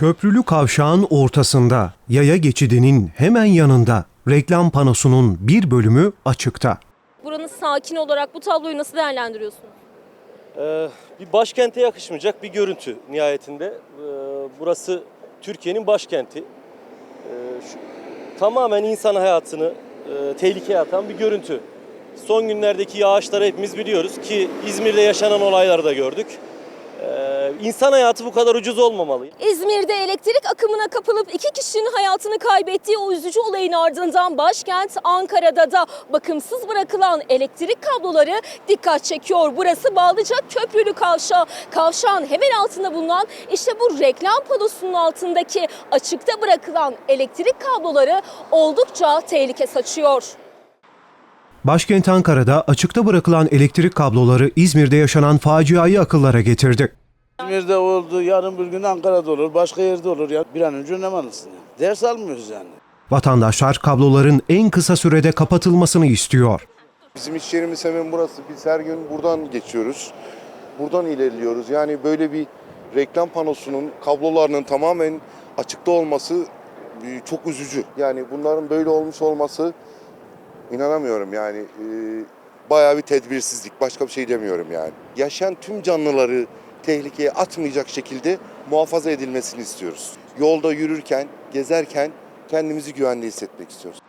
Köprülü kavşağın ortasında, yaya geçidinin hemen yanında reklam panosunun bir bölümü açıkta. Buranın sakin olarak bu tabloyu nasıl değerlendiriyorsunuz? Ee, bir başkente yakışmayacak bir görüntü nihayetinde. Ee, burası Türkiye'nin başkenti. Ee, şu- tamamen insan hayatını e, tehlikeye atan bir görüntü. Son günlerdeki yağışları hepimiz biliyoruz ki İzmir'de yaşanan olayları da gördük. Ee, insan hayatı bu kadar ucuz olmamalı. İzmir'de elektrik akımına kapılıp iki kişinin hayatını kaybettiği o üzücü olayın ardından başkent Ankara'da da bakımsız bırakılan elektrik kabloları dikkat çekiyor. Burası Bağlıca Köprülü Kavşağı. Kavşağın hemen altında bulunan işte bu reklam panosunun altındaki açıkta bırakılan elektrik kabloları oldukça tehlike saçıyor. Başkent Ankara'da açıkta bırakılan elektrik kabloları İzmir'de yaşanan faciayı akıllara getirdi. İzmir'de oldu, yarın bir gün Ankara'da olur, başka yerde olur ya. Bir an önce önlem alınsın. yani. Ders almıyoruz yani. Vatandaşlar kabloların en kısa sürede kapatılmasını istiyor. Bizim iş yerimiz hemen burası. Biz her gün buradan geçiyoruz. Buradan ilerliyoruz. Yani böyle bir reklam panosunun kablolarının tamamen açıkta olması e, çok üzücü. Yani bunların böyle olmuş olması inanamıyorum yani. E, bayağı bir tedbirsizlik. Başka bir şey demiyorum yani. Yaşayan tüm canlıları tehlikeye atmayacak şekilde muhafaza edilmesini istiyoruz. Yolda yürürken, gezerken kendimizi güvende hissetmek istiyoruz.